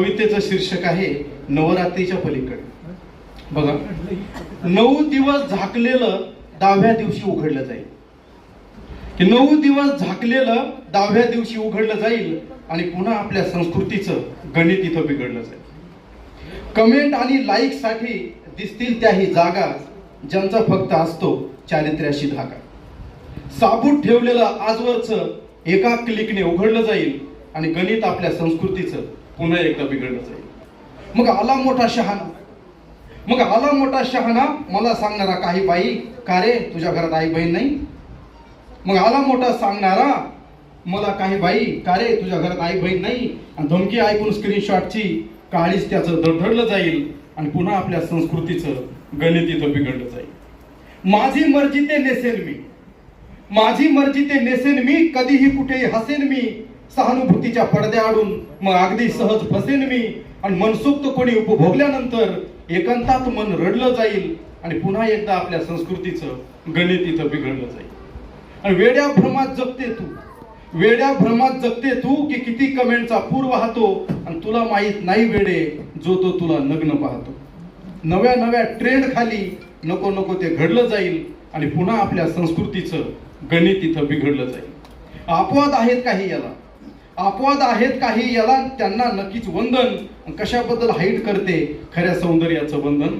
कवितेचं शीर्षक आहे नवरात्रीच्या पलीकडे. बघा. नऊ दिवस झाकलेलं दहाव्या दिवशी उघडलं जाईल. की नऊ दिवस झाकलेलं दहाव्या दिवशी उघडलं जाईल आणि पुन्हा आपल्या संस्कृतीचं गणित इथं बिघडलं जाईल. कमेंट आणि लाईकसाठी दिसतील त्याही जागा ज्यांचा फक्त असतो चारित्र्याशी धागा. साबूत ठेवलेलं आजवरचं एका क्लिकने उघडलं जाईल आणि गणित आपल्या संस्कृतीचं पुन्हा एकदा बिघडलं जाईल. मग आला मोठा शहाणा. मग आला मोठा शहाणा मला सांगणारा काही बाई का रे तुझ्या घरात आई बहीण नाही? मग आला मोठा सांगणारा मला काही बाई का रे तुझ्या घरात आई बहीण नाही? आणि धमकी ऐकून स्क्रीनशॉटची काळीच त्याचं दडधडलं जाईल आणि पुन्हा आपल्या संस्कृतीचं गणित इथं बिघडलं जाईल. माझी मर्जी ते नेसेल मी. माझी मर्जी ते नेसेन मी कधीही कुठेही हसेन मी. सहानुभूतीच्या पडद्याआडून मग अगदी सहज फसेन मी. आणि मनसोक्त कोणी उपभोगल्यानंतर एकांतात मन रडलं जाईल आणि पुन्हा एकदा आपल्या संस्कृतीचं गणित इथं बिघडलं जाईल. आणि वेड्या भ्रमात जगते तू. वेड्या भ्रमात जगते तू की किती कमेंटचा पूर वाहतो. आणि तुला माहीत नाही वेडे जो तो तुला नग्न पाहतो. नव्या नव्या ट्रेंड खाली नको नको ते घडलं जाईल. आणि पुन्हा आपल्या संस्कृतीचं गणित इथं बिघडलं जाईल. अपवाद आहेत काही याला. अपवाद आहेत काही याला त्यांना नक्कीच वंदन कशाबद्दल हाईट करते खऱ्या सौंदर्याचं वंदन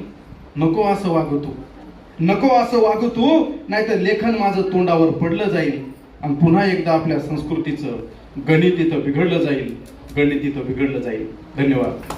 नको असं वागतो तू नको असं वागतो नाहीतर लेखन माझं तोंडावर पडलं जाईल आणि पुन्हा एकदा आपल्या संस्कृतीचं गणित इथं बिघडलं जाईल. गणित इथं बिघडलं जाईल. धन्यवाद.